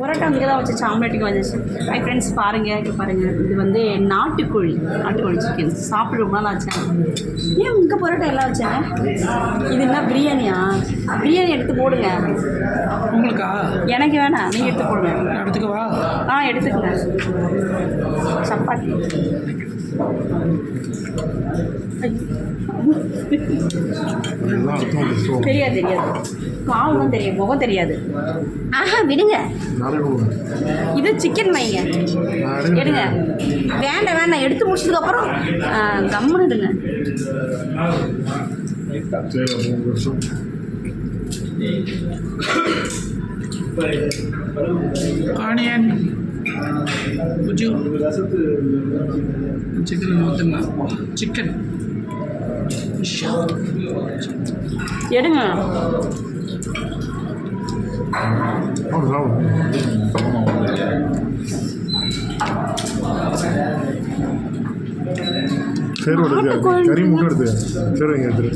பரோட்டா இங்கே தான் வச்சு ஆம்லேட்டுக்கு வந்துச்சு. ஹை ஃப்ரெண்ட்ஸ் பாருங்கள் இங்கே பாருங்கள் இது வந்து நாட்டுக்கோழி நாட்டுக்கோழி சிக்கன் சாப்பிட்டு ரொம்ப நாள் ஆச்சு. ஏன் உங்கள் பரோட்டா எல்லாம் வச்சேன் இது என்ன பிரியாணியா? பிரியாணி எடுத்து போடுங்க. உங்களுக்கா? எனக்கு வேணாம். நீங்கள் எடுத்து போடுங்க. எடுத்துக்கவா? ஆ எடுத்துக்கங்க. சப்பாத்தி. தெரியாது தெரியாது. தான் தெரியும் முகம் தெரியாது. ஆஹா விடுங்க. இது சிக்கன் வைங்க எடுங்க. வேண்டாம் வேண்டாம். எடுத்து முடிச்சதுக்கப்புறம் கம்முன்னு எடுங்க ஆனியன் புஜு சிக்கன் ஊற்றுங்க சிக்கன் எடுங்க. சரி நாட்டுக்கோழி. கறி முட்டை எடுத்து சரி இங்கே எடுத்துரு.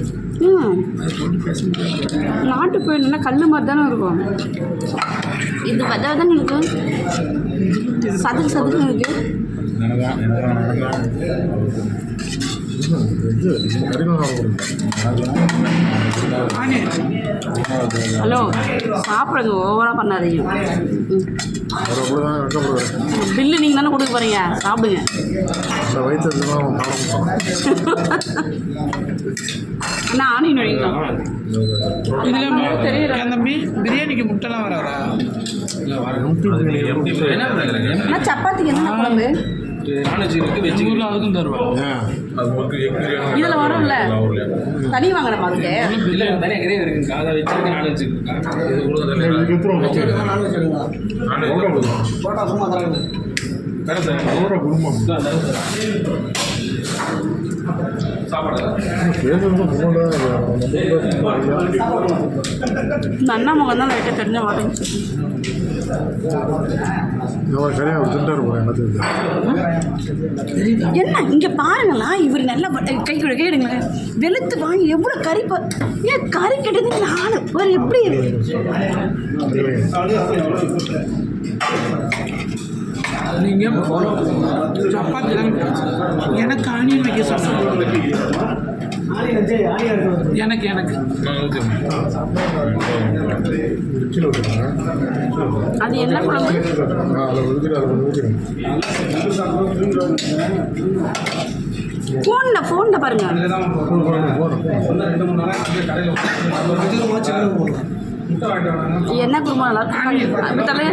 ம். நாட்டுக்கோழி நல்லா கல் மாதிரி தானே இருக்கும். இது வதா தானே இருக்கு? சதுக்கு சதுக்குன்னு இருக்கு. ஹலோ சாப்பிடுங்க ஓவராக பண்ணாதீங்க. பில்லு நீங்கள் தானே கொடுக்க போகிறீங்க சாப்பிடுங்க. அண்ணா ஆனியன் வைங்களா இதில் தெரியல. என் தம்பி? பிரியாணிக்கு முட்டைலாம் வராதா? அண்ணா சப்பாத்திக்கு என்ன குழம்பு? நான்வெஜ் இருக்கு வெஜ் ஊரில் அதுக்கும் தருவாங்க. ஏன் இதில் வரும்ல? தனி வாங்கணும் அதுக்கு இல்ல கிரேவி இருக்குங்க அதை வெஜ் இருக்கு? நான்வெஜ் இருக்கு? இது கொடுக்குறதுல இதுக்கு அப்புறம் அவரோட குடும்பம். சாப்பாடு பேசுறது போகல இந்த அண்ணா முகம் தான் லைட்டாக தெரிஞ்ச மாட்டேங்குச்சு திண்டாரு போகிறேன் என்ன இங்கே பாருங்களா இவர் நல்லா கை கொடு கை எடுங்க வெளுத்து வாங்கி எவ்வளோ கறி ஏன் கறி கெட்டது நாலு பேர் எப்படி நீங்கள் சப்பாத்தி எனக்கு ஆனியன் வைக்க சொல்லுங்க எனக்கு எனக்கு. அது என்ன குழம்பு? ஊற்றிடுங்க ஃபோனில் ஃபோனில் பாருங்க. என்ன குருமா? நல்லா இப்படி தள்ளுங்க.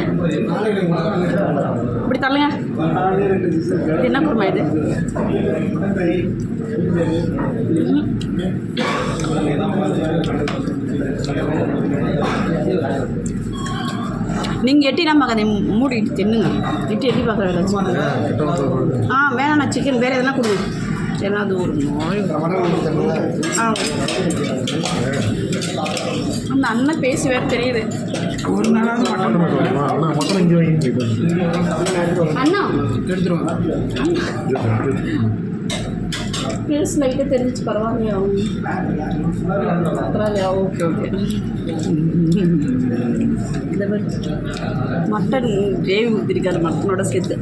இப்படி தள்ளுங்க. என்ன குருமா இது? நீங்கள் எட்டி நம்ம அதை மூடிட்டு தின்னுங்க. எட்டி எட்டி பார்க்குற ஆ வேணாம் சிக்கன் வேறு எதனா கொடுங்க ஏன்னா அது ஒரு நோய். ஆ. அந்த அண்ணன் பேசி வேறு தெரியுது. ஒரு நாளாவது மட்டன் அண்ணா மட்டன் இங்கே வாங்கி போயிட்டு அண்ணா? எடுத்துருவாங்க ஃபேஸ் லைட்டாக தெரிஞ்சிச்சு பரவாயில்லையா? பரவாயில்லையா? Okay okay. இந்த மட்டன் கிரேவி ஊற்றிருக்காரு மட்டனோட சேர்த்து.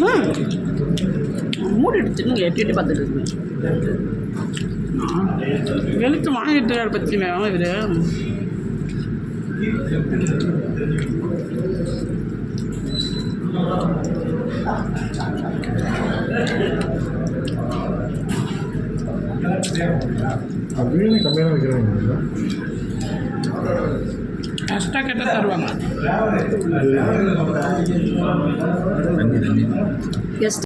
ம். மூடி எடுத்துன்னு எட்டி எட்டி பார்த்துட்டு இருக்கு. எழுத்து வாங்கிட்டு பற்றி இவரு. இது கம்மியாக வைக்கிறாங்க வைக்கிறாங்க எக்ஸ்ட்ரா கேட்டால் தருவாங்க எஸ்